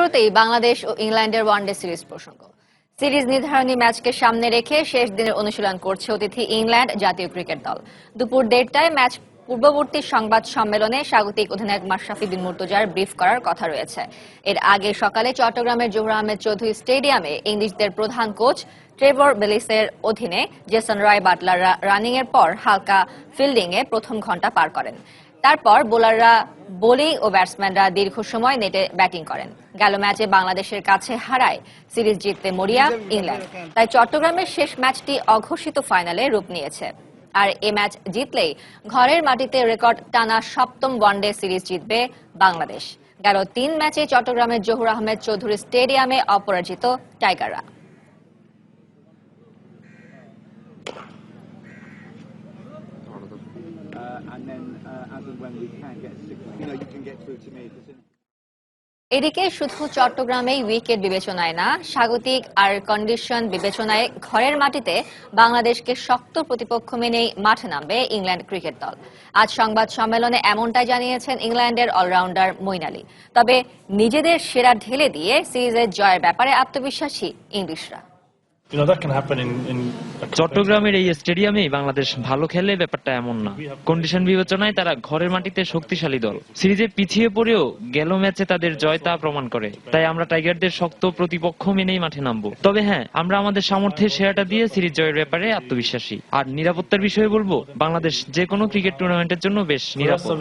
শুরুতেই বাংলাদেশ ও ইংল্যান্ডের one day series প্রসঙ্গ। সিরিজ নির্ধারণী ম্যাচকে সামনে রেখে শেষ দিনের অনুশীলন করছে অতিথি ইংল্যান্ড জাতীয় ক্রিকেট দল। দুপুর দেড়টায় ম্যাচ পূর্ববর্তী সংবাদ সম্মেলনে স্বাগতিক অধিনায়ক মাশরাফি বিন মুর্তজার ব্রিফ করার কথা রয়েছে। এর আগে সকালে চট্টগ্রামের জহুর আহমেদ চৌধুরী স্টেডিয়ামে ইংলিশদের প্রধান কোচ ট্রেভর বেলিসের অধীনে জেসন রায় বাটলার রানিং এর পর হালকা ফিল্ডিং এ প্রথম ঘণ্টা পার করেন। তারপর বোলাররা, বোলিং ও ব্যাটসম্যানরা দীর্ঘ সময় নেটে ব্যাটিং করেন। গেল ম্যাচে বাংলাদেশের কাছে হারায় সিরিজ জিততে মরিয়া, ইংল্যান্ড। তাই চট্টগ্রামের শেষ ম্যাচটি অঘোষিত ফাইনালে রূপ নিয়েছে। আর এ ম্যাচ জিতলেই ঘরের মাটিতে রেকর্ড টানা সপ্তম ওয়ানডে সিরিজ জিতবে বাংলাদেশ। গেল তিন ম্যাচে চট্টগ্রামের জহুর আহমেদ চৌধুরী স্টেডিয়ামে অপরাজিত টাইগাররা। এদিকে শুধু চট্টগ্রামেই উইকেট বিবেচনায় না, স্বাগতিক আর কন্ডিশন বিবেচনায় ঘরের মাটিতে বাংলাদেশকে শক্ত প্রতিপক্ষ মেনেই মাঠে নামবে ইংল্যান্ড ক্রিকেট দল। আজ সংবাদ সম্মেলনে এমনটাই জানিয়েছেন ইংল্যান্ডের অলরাউন্ডার মইন তবে নিজেদের সেরা ঢেলে দিয়ে সিরিজের জয়ের ব্যাপারে আত্মবিশ্বাসী ইংলিশরা। চট্টগ্রামের এই স্টেডিয়ামেই বাংলাদেশ ভালো খেলে ব্যাপারটা এমন না। কন্ডিশন বিবেচনায় তারা ঘরের মাটিতে শক্তিশালী দল। সিরিজে পিছিয়ে পড়েও গেল ম্যাচে তাদের জয় তা প্রমাণ করে। তাই আমরা টাইগারদের শক্ত প্রতিপক্ষ মেনেই মাঠে নামবো। তবে হ্যাঁ আমরা আমাদের সামর্থ্যের সেরাটা দিয়ে সিরিজ জয়ের ব্যাপারে আত্মবিশ্বাসী। আর নিরাপত্তার বিষয়ে বলব বাংলাদেশ যে কোনো ক্রিকেট টুর্নামেন্টের জন্য বেশ নিরাপদ।